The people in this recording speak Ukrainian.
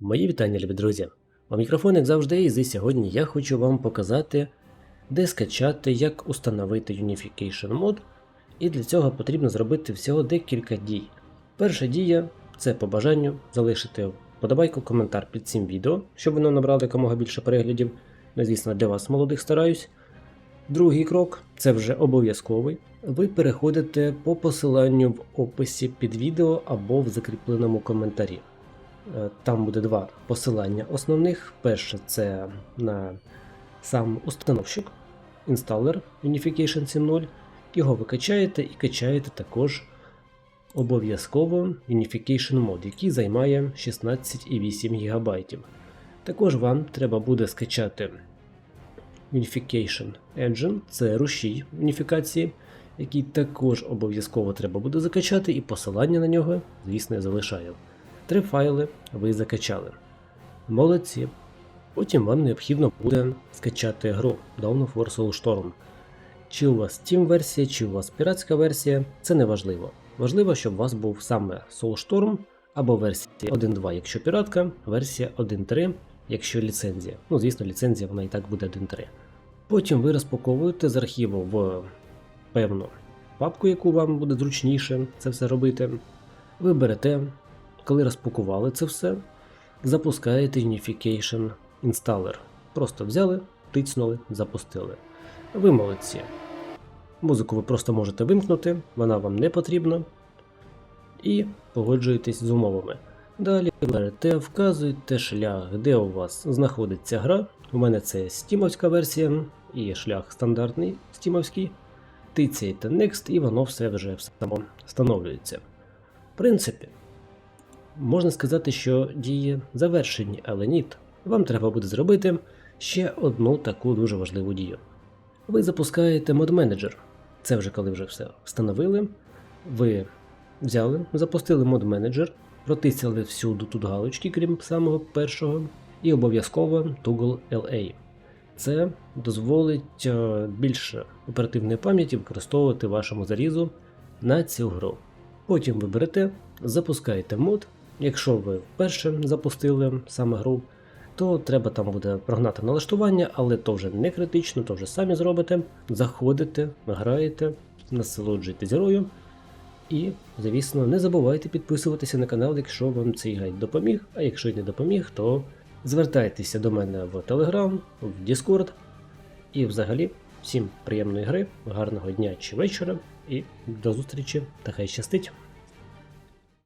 Мої вітання, любі друзі. У мікрофон, як завжди, і сьогодні я хочу вам показати, де скачати, як установити Unification мод. І для цього потрібно зробити всього декілька дій. Перша дія це по бажанню залишити подобайку, коментар під цим відео, щоб воно набрало якомога більше переглядів. Ну, звісно, для вас, молодих, стараюсь. Другий крок це вже обов'язковий. Ви переходите по посиланню в описі під відео або в закріпленому коментарі. Е, Там буде два посилання основних. Перше це на сам установщик, інсталер Unification 7.0. Його ви качаєте і качаєте також обов'язково Unification Mod, який займає 16,8 ГБ. Також вам треба буде скачати Unification Engine, це рушій уніфікації, який також обов'язково треба буде закачати, і посилання на нього, звісно, я залишаю. Три файли ви закачали. Молодці. Потім вам необхідно буде скачати гру Dawn of War Soulstorm. Чи у вас Steam версія, чи у вас піратська версія, це не важливо. Важливо, щоб у вас був саме Soulstorm або версія 1.2, якщо піратка, версія 1.3, якщо ліцензія. Ну, звісно, ліцензія вона і так буде 1.3. Потім ви розпаковуєте з архіву в певну папку, яку вам буде зручніше це все робити. Ви берете, коли розпакували це все, запускаєте Unification Installer. Просто взяли, тицнули, запустили. Ви молодці. Музику ви просто можете вимкнути, вона вам не потрібна. І погоджуєтесь з умовами. Далі берете, вказуєте шлях, де у вас знаходиться гра. У мене це стімовська версія і шлях стандартний стімовський. Тицяєте Next і воно все вже само встановлюється. В принципі, можна сказати, що дії завершені, але ні. Вам треба буде зробити ще одну таку дуже важливу дію. Ви запускаєте мод менеджер. Це вже коли вже все встановили. Ви взяли, запустили мод менеджер, протисяли всюди тут галочки, крім самого першого, і обов'язково Toggle LA. Це дозволить е, більше оперативної пам'яті використовувати вашому зарізу на цю гру. Потім ви берете, запускаєте мод. Якщо ви вперше запустили саме гру, то треба там буде прогнати налаштування, але то вже не критично, то вже самі зробите. Заходите, граєте, насолоджуєтесь герою. І, звісно, не забувайте підписуватися на канал, якщо вам цей гайд допоміг. А якщо й не допоміг, то звертайтеся до мене в Telegram, в Discord. І взагалі, всім приємної гри, гарного дня чи вечора, і до зустрічі та хай щастить!